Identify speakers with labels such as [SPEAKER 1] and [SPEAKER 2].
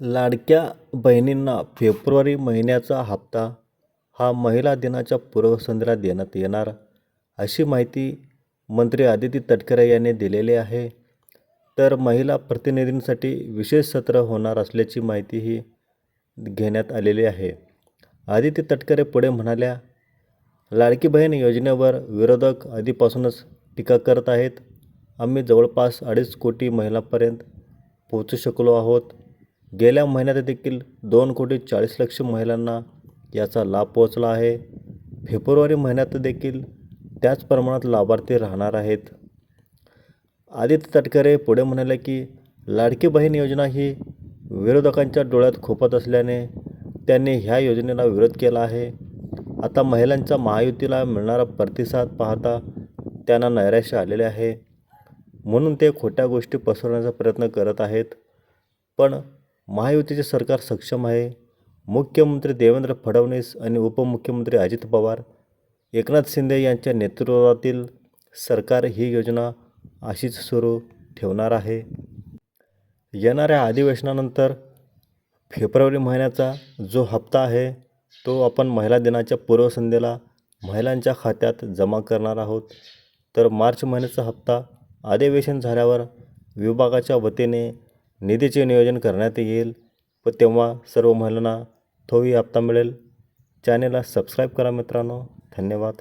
[SPEAKER 1] लाडक्या बहिणींना फेब्रुवारी महिन्याचा हप्ता हा महिला दिनाच्या पूर्वसंध्येला देण्यात येणार अशी माहिती मंत्री आदिती तटकरे यांनी दिलेली आहे. तर महिला प्रतिनिधींसाठी विशेष सत्र होणार असल्याची माहितीही घेण्यात आलेली आहे. आदिती तटकरे पुढे म्हणाल्या लाडकी बहीण योजनेवर विरोधक आधीपासूनच टीका करत आहेत. आम्ही जवळपास अडीच कोटी महिलांपर्यंत पोहोचू शकलो आहोत. गेल्या महिन्यात देखील दोन कोटी चाळीस लक्ष महिलांना याचा लाभ पोहोचला आहे. फेब्रुवारी महिन्यात देखील त्याच प्रमाणात लाभार्थी राहणार आहेत. आदित्य तटकरे पुढे म्हणाले की लाडकी बहीण योजना ही विरोधकांच्या डोळ्यात खोपत असल्याने त्यांनी ह्या योजनेला विरोध केला आहे. आता महिलांचा महायुतीला मिळणारा प्रतिसाद पाहता त्यांना नैराश्य आलेले आहे. म्हणून ते खोट्या गोष्टी पसरवण्याचा प्रयत्न करत आहेत. पण महायुतीचे सरकार सक्षम आहे. मुख्यमंत्री देवेंद्र फडणवीस आणि उपमुख्यमंत्री अजित पवार एकनाथ शिंदे यांच्या नेतृत्वातील सरकार ही योजना अशीच सुरू ठेवणार आहे. येणाऱ्या अधिवेशनानंतर फेब्रुवारी महिन्याचा जो हप्ता आहे तो आपण महिला दिनाच्या पूर्वसंध्येला महिलांच्या खात्यात जमा करणार आहोत. तर मार्च महिन्याचा हप्ता अधिवेशन झाल्यावर विभागाच्या वतीने निधीचे नियोजन करण्यात येईल. व तेव्हा सर्व महिलांना तोही हप्ता मिळेल. चॅनेलला सबस्क्राईब करा मित्रांनो. धन्यवाद.